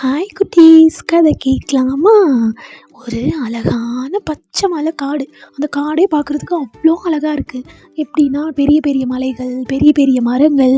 Hi குட்டீஸ். கதை கேட்கலாமா? ஒரு அழகான பச்சை மலை காடு. அந்த காடே பார்க்குறதுக்கு அவ்வளோ அழகாக இருக்குது எப்படின்னா பெரிய பெரிய மலைகள் பெரிய பெரிய மரங்கள்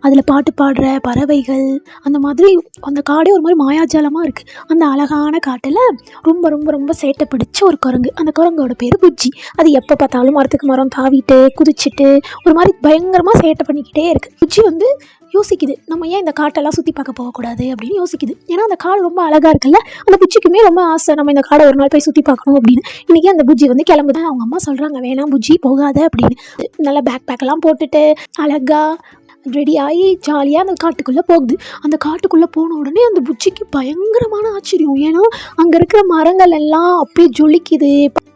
அதில் பாட்டு பாடுற பறவைகள் அந்த மாதிரி அந்த காடே ஒரு மாதிரி மாயாஜாலமாக இருக்குது அந்த அழகான காட்டில் ரொம்ப ரொம்ப ரொம்ப சேட்டை பிடிச்ச ஒரு குரங்கு. அந்த குரங்கோட பேர் புஜ்ஜி அது எப்போ பார்த்தாலும் மரத்துக்கு மரம் தாவிட்டு குதிச்சுட்டு ஒரு மாதிரி பயங்கரமாக சேட்டை பண்ணிக்கிட்டே இருக்குது புஜ்ஜி வந்து யோசிக்குது நம்ம ஏன் இந்த காட்டெல்லாம் சுற்றி பார்க்க போகக்கூடாது அப்படின்னு யோசிக்குது. ஏன்னா அந்த காடு ரொம்ப அழகாக இருக்குல்ல? அந்த புச்சிக்குமே ரொம்ப ஆசை நம்ம இந்த காடை ஒரு நாள் போய் சுற்றி பார்க்கணும் அப்படின்னு. இன்றைக்கி அந்த புஜ்ஜி வந்து கிளம்புதான் அவங்க அம்மா சொல்கிறாங்க வேணாம் புஜ்ஜி போகாத அப்படின்னு. நல்லா பேக் பேக்கெல்லாம் போட்டுட்டு அழகாக ரெடி ஆகி ஜாலியாக அந்த காட்டுக்குள்ளே போகுது. அந்த காட்டுக்குள்ளே போன உடனே அந்த புச்சிக்கு பயங்கரமான ஆச்சரியம். ஏன்னா அங்கே இருக்கிற மரங்கள் எல்லாம் அப்படியே ஜொலிக்குது.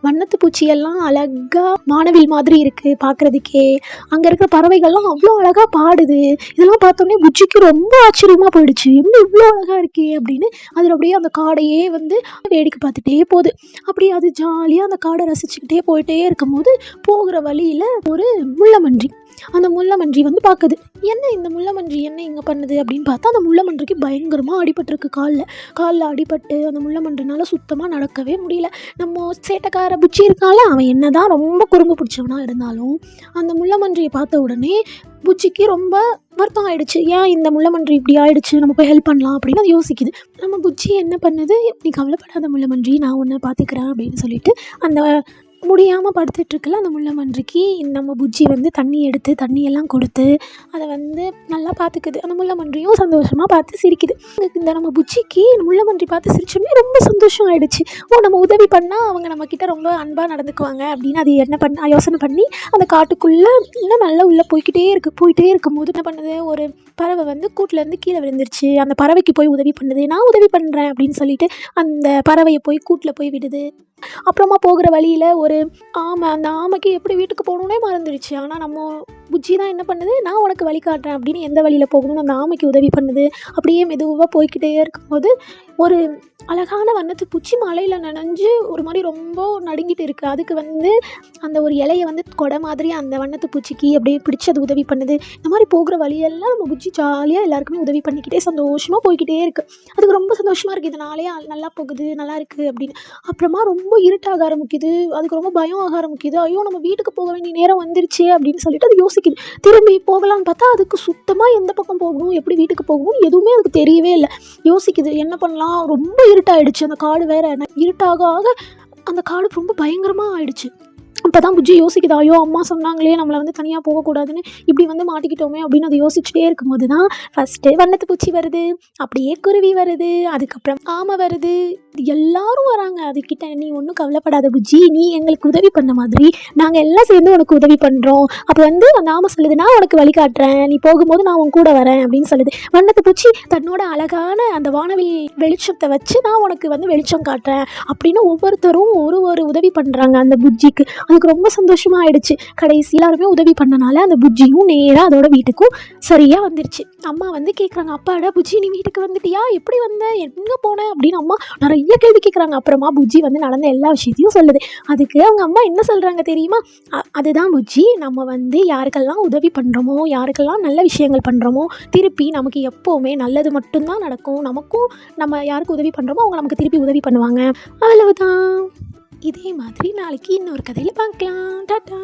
வண்ணத்து பூச்சியெல்லாம் அழகாக வானவில் மாதிரி இருக்குது பார்க்குறதுக்கே அங்கே இருக்கிற பறவைகள்லாம் அவ்வளோ அழகாக பாடுது. இதெல்லாம் பார்த்தோன்னே புச்சிக்கு ரொம்ப ஆச்சரியமாக போயிடுச்சு. என்ன இவ்வளோ அழகாக இருக்கே? அப்படின்னு அதில் அப்படியே அந்த காடையே வந்து வேடிக்கை பார்த்துட்டே போகுது. அப்படியே அது ஜாலியாக அந்த காடை ரசிச்சுக்கிட்டே போயிட்டே இருக்கும்போது போகிற வழியில் ஒரு முள்ளமன்றி அந்த முள்ளமன்றி வந்து பார்க்குது. என்ன இந்த முள்ளமன்றி என்ன இங்கே பண்ணுது அப்படின்னு பார்த்தா அந்த முள்ளமன்றிக்கு பயங்கரமாக அடிபட்டிருக்கு காலில். காலில் அடிபட்டு அந்த முள்ளமன்றினால சுத்தமாக நடக்கவே முடியல. நம்ம சேட்டைக்கார புச்சி இருக்கால அவன் என்ன தான் ரொம்ப குறும்பு பிடிச்சவனாக இருந்தாலும் அந்த முள்ளமன்றியை பார்த்த உடனே பூச்சிக்கு ரொம்ப வருத்தம் ஆயிடுச்சு. ஏன் இந்த முள்ளமன்றி இப்படி ஆயிடுச்சு? நம்ம போய் ஹெல்ப் பண்ணலாம் அப்படின்னு அது யோசிக்குது. நம்ம புச்சி என்ன பண்ணுது? நீ கவலைப்படாத முள்ளமன்றி நான் ஒன்றை பார்த்துக்கிறேன் அப்படின்னு சொல்லிட்டு அந்த முடியாமல் படுத்துட்ருக்கல அந்த முள்ளமன்றிக்கு நம்ம புஜ்ஜி வந்து தண்ணி எடுத்து தண்ணியெல்லாம் கொடுத்து அதை வந்து நல்லா பார்த்துக்குது அந்த முள்ளமன்றியும் சந்தோஷமாக பார்த்து சிரிக்குது. இந்த நம்ம புஜ்ஜிக்கு முள்ளமன்றி பார்த்து சிரிச்சோடனே ரொம்ப சந்தோஷம் ஆகிடுச்சு ஓ நம்ம உதவி பண்ணால் அவங்க நம்மக்கிட்ட ரொம்ப அன்பாக நடந்துக்குவாங்க அப்படின்னு அது என்ன பண்ண யோசனை பண்ணி அந்த காட்டுக்குள்ளே இன்னும் நல்லா உள்ளே போய்கிட்டே இருக்குது போயிட்டே இருக்கும்போது என்ன பண்ணுது? ஒரு பறவை வந்து கூட்டிலேருந்து கீழே விழுந்துருச்சு. அந்த பறவைக்கு போய் உதவி பண்ணுது. நான் உதவி பண்ணுறேன் அப்படின்னு சொல்லிட்டு அந்த பறவையை போய் கூட்டில் போய் விடுது. அப்புறமா போகிற வழியில் ஒரு ஆமை அந்த ஆமைக்கு எப்படி வீட்டுக்கு போகணுன்னே மறந்துடுச்சு. ஆனால் நம்ம புஜ்ஜி தான் என்ன பண்ணுது? நான் உனக்கு வழி காட்டுறேன் அப்படின்னு எந்த வழியில் போகணும்னு அந்த ஆமைக்கு உதவி பண்ணுது? அப்படியே மெதுவாக போய்கிட்டே இருக்கும்போது ஒரு அழகான வண்ணத்து பூச்சி மலையில் நனைஞ்சு ஒரு மாதிரி ரொம்ப நடுங்கிட்டு இருக்குது அதுக்கு வந்து அந்த ஒரு இலையை வந்து கொடை மாதிரி அந்த வண்ணத்து பூச்சிக்கு அப்படியே பிடிச்சி அது உதவி பண்ணுது. இந்த மாதிரி போகிற வழியெல்லாம் நம்ம புஜ்ஜி ஜாலியாக எல்லாருக்குமே உதவி பண்ணிக்கிட்டே சந்தோஷமாக போய்கிட்டே இருக்குது அதுக்கு ரொம்ப சந்தோஷமாக இருக்குது இதனாலே நாளே நல்லா போகுது நல்லா இருக்குது அப்படின்னு. அப்புறமா ரொம்ப இருட்டாக ஆரம்பிக்குது. அதுக்கு ரொம்ப பயம் ஆக ஆரம்பிக்குது. ஐயோ நம்ம வீட்டுக்கு போக வேண்டிய நேரம் வந்துருச்சு அப்படின்னு சொல்லிட்டு அது யோசிக்குது. திரும்பி போகலான்னு பார்த்தா அதுக்கு சுத்தமாக எந்த பக்கம் போகணும் எப்படி வீட்டுக்கு போகணும் எதுவுமே அதுக்கு தெரியவே இல்லை. யோசிக்குது என்ன பண்ணலாம்? ரொம்ப இருட்டாயிடுச்சு. அந்த காடு வேற இருட்டாக ஆக அந்த காடு ரொம்ப பயங்கரமாக ஆயிடுச்சு. அப்போ தான் புஜ்ஜி யோசிக்குது ஐயோ அம்மா சொன்னாங்களே நம்மளை வந்து தனியாக போகக்கூடாதுன்னு இப்படி வந்து மாட்டிக்கிட்டோமே அப்படின்னு அதை யோசிச்சுட்டே இருக்கும்போது தான் ஃபஸ்ட்டு வண்ணத்து பூச்சி வருது அப்படியே குருவி வருது அதுக்கப்புறம் ஆமை வருது. எல்லாரும் வராங்க அதுக்கிட்ட நீ ஒன்றும் கவலைப்படாத புஜ்ஜி நீ எங்களுக்கு உதவி பண்ண மாதிரி நாங்கள் எல்லாம் சேர்ந்து உனக்கு உதவி பண்ணுறோம் அப்போ வந்து அந்த ஆமை சொல்லுது நான் உனக்கு வழிகாட்டுறேன் நீ போகும்போது நான் உன் கூட வரேன் அப்படின்னு சொல்லுது. வண்ணத்து பூச்சி தன்னோட அழகான அந்த வானவில் வெளிச்சத்தை வச்சு நான் உனக்கு வந்து வெளிச்சம் காட்டுறேன் அப்படின்னு ஒவ்வொருத்தரும் ஒரு ஒரு உதவி பண்ணுறாங்க அந்த புஜ்ஜிக்கு. அவங்களுக்கு ரொம்ப சந்தோஷமாக ஆயிடுச்சு. கடைசி எல்லாருமே உதவி பண்ணனால அந்த புஜ்ஜியும் நேராக அதோட வீட்டுக்கும் சரியாக வந்துருச்சு. அம்மா வந்து கேட்குறாங்க அப்பாடா புஜ்ஜி நீ வீட்டுக்கு வந்துட்டியா? எப்படி வந்த? எங்கே போனேன் அப்படின்னு அம்மா நிறைய கேள்வி கேட்குறாங்க அப்புறமா புஜ்ஜி வந்து நடந்த எல்லா விஷயத்தையும் சொல்லுது. அதுக்கு அவங்க அம்மா என்ன சொல்கிறாங்க தெரியுமா? அதுதான் புஜ்ஜி நம்ம வந்து யாருக்கெல்லாம் உதவி பண்ணுறோமோ யாருக்கெல்லாம் நல்ல விஷயங்கள் பண்ணுறோமோ திருப்பி நமக்கு எப்போவுமே நல்லது மட்டும்தான் நடக்கும். நமக்கும் நம்ம யாருக்கு உதவி பண்ணுறோமோ அவங்க நமக்கு திருப்பி உதவி பண்ணுவாங்க. அவ்வளவுதான். இதே மாதிரி நாளைக்கு இன்னொரு கதையில் பார்க்கலாம். டாட்டா